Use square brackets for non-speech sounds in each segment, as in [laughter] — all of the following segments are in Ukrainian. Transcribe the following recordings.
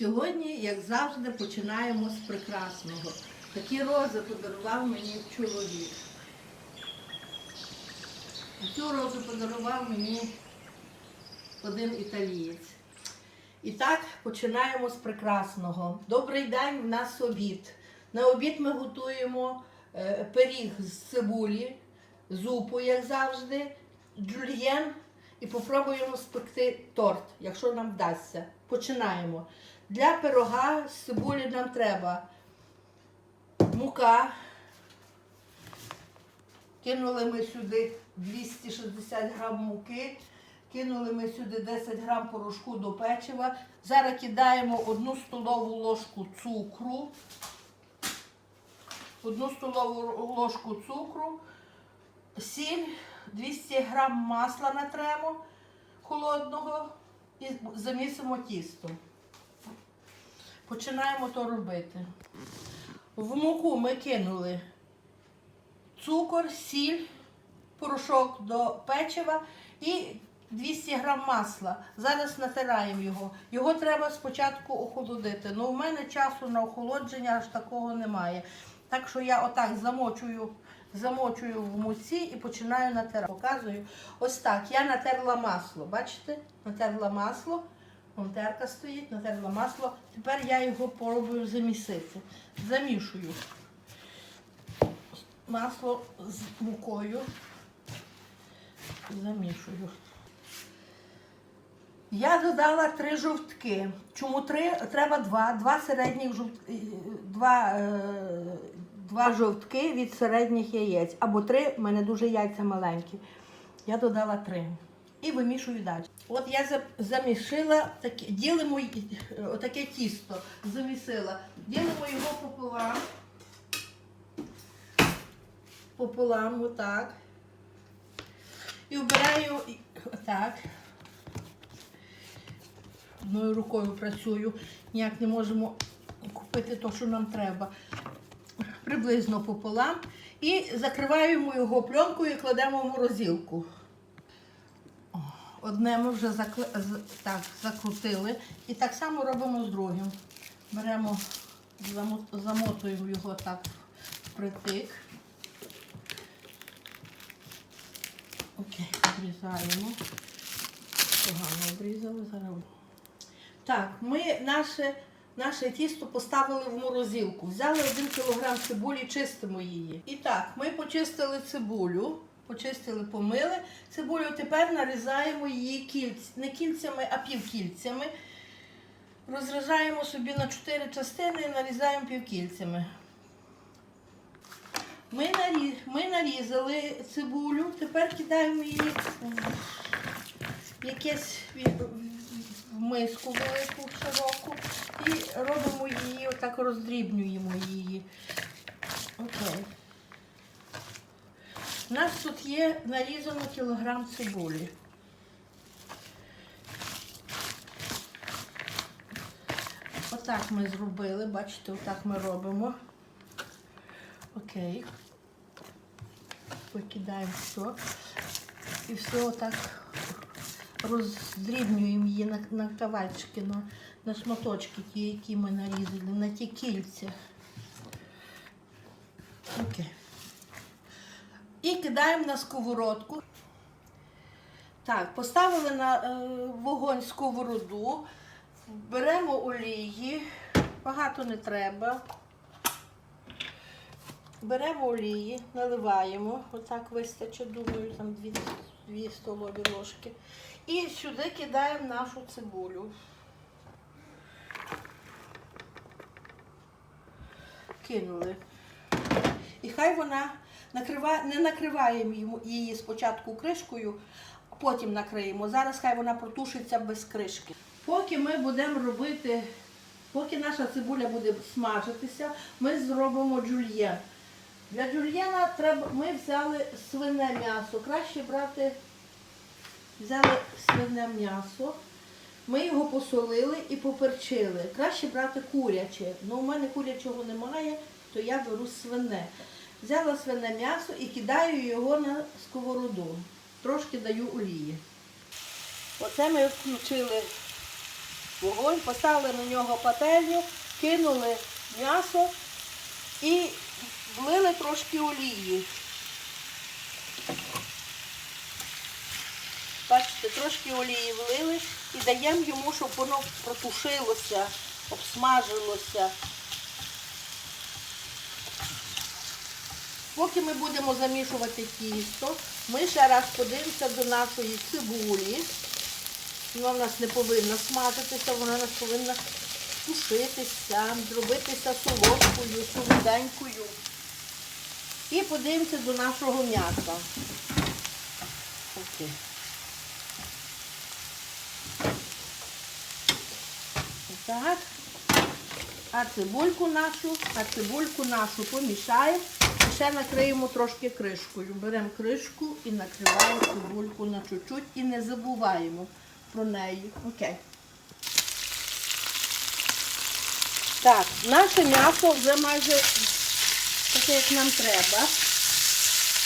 Сьогодні, як завжди, починаємо з прекрасного. Такі рози подарував мені чоловік. Цю розу подарував мені один італієць. І так починаємо з прекрасного. Добрий день, в нас обід. На обід ми готуємо е, пиріг з цибулі, зупу, як завжди, джульєн і попробуємо спекти торт, якщо нам вдасться. Починаємо. Для пирога з цибулі нам треба мука. Кинули ми сюди 260 грам муки, кинули ми сюди 10 грам порошку до печива. Зараз кидаємо одну столову ложку цукру, одну столову ложку цукру, сіль, 200 грам масла натремо холодного і замісимо тісто. Починаємо то робити. В муку ми кинули цукор, сіль, порошок до печива і 200 грам масла. Зараз натираємо його. Його треба спочатку охолодити. Ну, у мене часу на охолодження аж такого немає. Так що я отак замочую, замочую в муці і починаю натирати. Показую. Ось так. Я натерла масло. Бачите? Натерла масло. Вон терка стоїть, натерла масло. Тепер я його пробую замісити. Замішую масло з мукою. Замішую. Я додала три жовтки. Чому три? Треба два. Два середніх жовтки, два, е, два жовтки від середніх яєць. Або три, в мене дуже яйця маленькі. Я додала три. І вимішую далі. От я замішила таке, ділимо й- е, тісто, замісила. Ділимо його пополам. Пополам, отак. І вбираю отак. Одною рукою працюю. Ніяк не можемо купити те, що нам треба. Приблизно пополам. І закриваємо його пленкою і кладемо в морозилку. Одне ми вже закли... так, закрутили. І так само робимо з другим. Беремо, замотуємо його так впритик. Окей, обрізаємо. Погано обрізали зараз. Так, ми наше, наше тісто поставили в морозилку. Взяли 1 кг цибулі, чистимо її. І так, ми почистили цибулю, почистили, помили цибулю. Тепер нарізаємо її кільць, не кільцями, а півкільцями. Розрізаємо собі на 4 частини і нарізаємо півкільцями. Ми, нарі... ми нарізали цибулю, тепер кидаємо її в якесь в миску велику, широку, і робимо її, отак роздрібнюємо її. Окей. У нас тут є нарізано кілограм цибулі. Отак ми зробили, бачите, отак ми робимо. Окей. Викидаємо все. І все отак роздрібнюємо її на, на кавальчики, на, на шматочки, ті, які ми нарізали, на ті кільця. Окей. І кидаємо на сковородку. Так, поставили на е, вогонь сковороду, беремо олії, багато не треба. Беремо олії, наливаємо, отак вистачить, думаю, там дві, дві столові ложки. І сюди кидаємо нашу цибулю. Кинули. І хай вона накриває, не накриваємо її спочатку кришкою, а потім накриємо. Зараз хай вона протушиться без кришки. Поки ми будемо робити, поки наша цибуля буде смажитися, ми зробимо джульєн. Для джульєна треба, ми взяли свине м'ясо. Краще брати, взяли свине м'ясо. Ми його посолили і поперчили. Краще брати куряче. Ну, у мене курячого немає, то я беру свине. Взяла свине м'ясо і кидаю його на сковороду. Трошки даю олії. Оце ми включили вогонь, поставили на нього пательню, кинули м'ясо і влили трошки олії. Бачите, трошки олії влили і даємо йому, щоб воно протушилося, обсмажилося. Поки ми будемо замішувати тісто, ми ще раз подивимося до нашої цибулі. Вона в нас не повинна смажитися, вона в нас повинна тушитися, зробитися солодкою, солоденькою. І подивимося до нашого м'яса. Окей. Так. А цибульку нашу, а цибульку нашу помішаємо. Ще накриємо трошки кришкою. Беремо кришку і накриваємо цибульку на чуть-чуть і не забуваємо про неї. Окей. Так, наше м'ясо вже майже таке, як нам треба.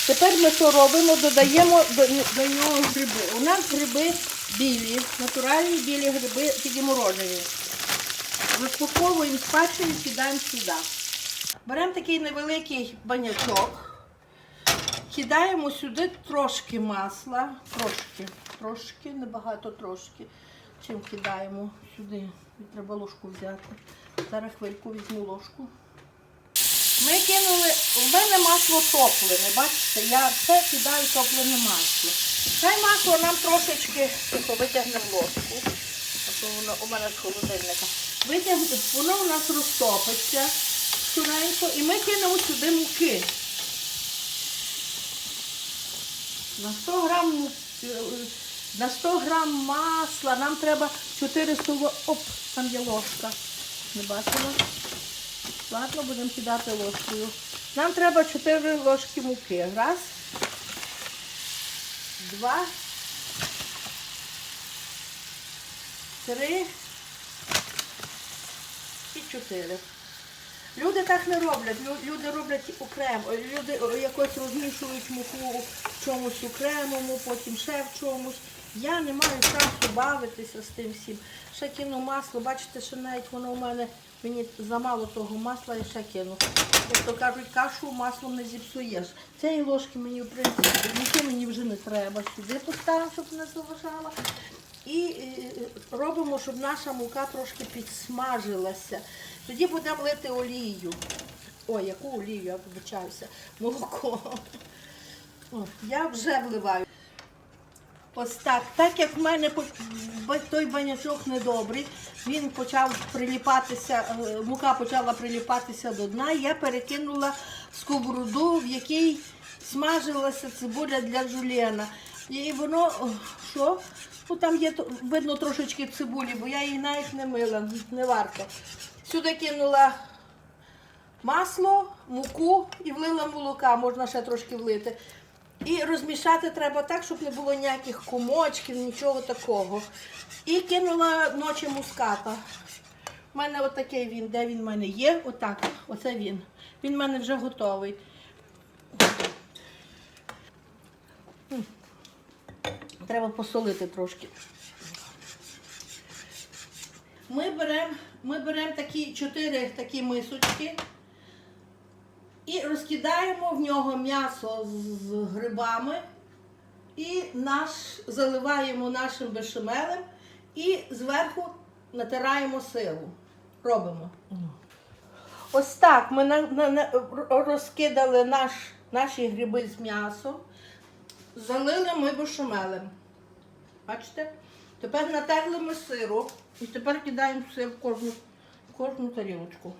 Тепер ми що робимо? Додаємо до, до нього гриби. У нас гриби білі, натуральні білі гриби, тільки морожені. Розпаковуємо і кидаємо сюди. Беремо такий невеликий банячок, кидаємо сюди трошки масла, трошки, трошки, небагато трошки. Чим кидаємо сюди? Треба ложку взяти. Зараз хвильку візьму ложку. Ми кинули, у мене масло топлене, бачите, я все кидаю топлене масло. Хай масло нам трошечки тихо, витягнемо ложку. А то воно у мене з холодильника. Витягне, воно у нас розтопиться швиденько і ми кинемо сюди муки. На 100 грам, на 100 грам масла нам треба 4 столо... Оп, там є ложка. Не бачила? Ладно, будемо кидати ложкою. Нам треба 4 ложки муки. Раз. Два. Три. І чотири. Люди так не роблять. Люди роблять окремо. Люди якось розмішують муку в чомусь окремому, потім ще в чомусь. Я не маю часу бавитися з тим всім. Ще кину масло, бачите, що навіть воно у мене мені замало того масла і ще кину. Як то кажуть, кашу маслом не зіпсуєш. Цієї ложки мені, в принципі, муки мені вже не треба. Сюди поставимо, щоб не заважала. І е, робимо, щоб наша мука трошки підсмажилася. Тоді будемо лити олію. Ой, яку олію, я вибачаюся. Молоко. О, я вже вливаю. Ось так. Так як в мене той банячок недобрий, він почав приліпатися, е, мука почала приліпатися до дна, я перекинула сковороду, в якій смажилася цибуля для жульєна. І воно, що? Ну, там є видно трошечки цибулі, бо я її навіть не мила, не варто. Сюди кинула масло, муку і влила молока, можна ще трошки влити. І розмішати треба так, щоб не було ніяких комочків, нічого такого. І кинула ночі муската. У мене отакий він, де він в мене є, отак, оце він. Він в мене вже готовий. Треба посолити трошки. Ми беремо ми берем такі чотири такі мисочки. І розкидаємо в нього м'ясо з грибами і наш, заливаємо нашим бешамелем і зверху натираємо сиру. Робимо. Ось так ми на, на, на- розкидали наш, наші гриби з м'ясом, залили ми бешамелем. Бачите? Тепер натерли ми сиру і тепер кидаємо сир в кожну, в кожну тарілочку.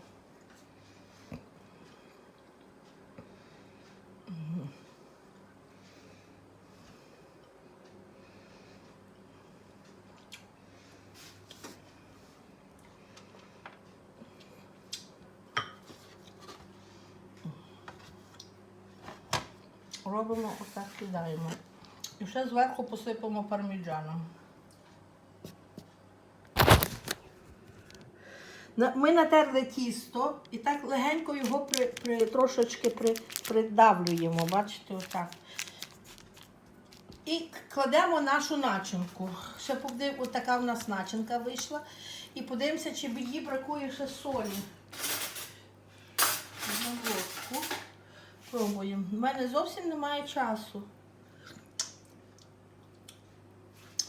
Робимо отак кидаємо. І ще зверху посипемо парміджаном. Ми натерли тісто і так легенько його при, при, трошечки при, придавлюємо. Бачите, отак. І кладемо нашу начинку. Ще подив, така в нас начинка вийшла. І подивимося, чи її бракує ще солі. Одну ложку. Пробуємо. У мене зовсім немає часу.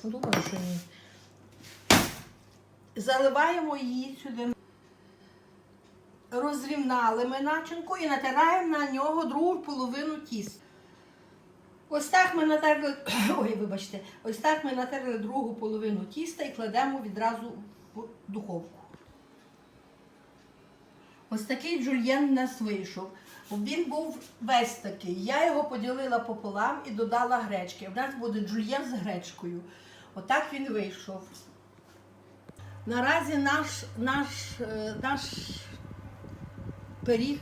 Думаю, що ні. Заливаємо її сюди. Розрівнали ми начинку і натираємо на нього другу половину тіста. Ось так ми натерли, [clears throat] ой, вибачте, ось так ми натерли другу половину тіста і кладемо відразу в духовку. Ось такий джульєн у нас вийшов. Він був весь такий. Я його поділила пополам і додала гречки. У нас буде джульєн з гречкою. Отак він вийшов. Наразі наш, наш, е, наш пиріг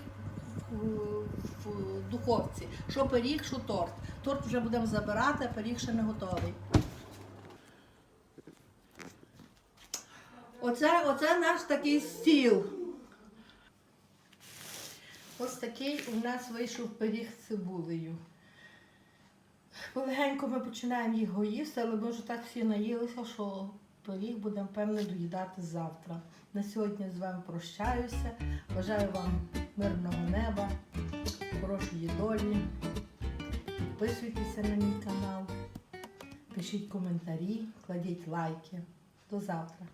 в- в духовці. Що пиріг, що торт. Торт вже будемо забирати, а пиріг ще не готовий. Оце, оце наш такий стіл. Ось такий у нас вийшов пиріг з цибулею. Полегенько ми починаємо його їсти, але ми вже так всі наїлися, що пиріг будемо, певне, доїдати завтра. На сьогодні з вами прощаюся. Бажаю вам мирного неба, хорошої долі. Підписуйтеся на мій канал, пишіть коментарі, кладіть лайки. До завтра.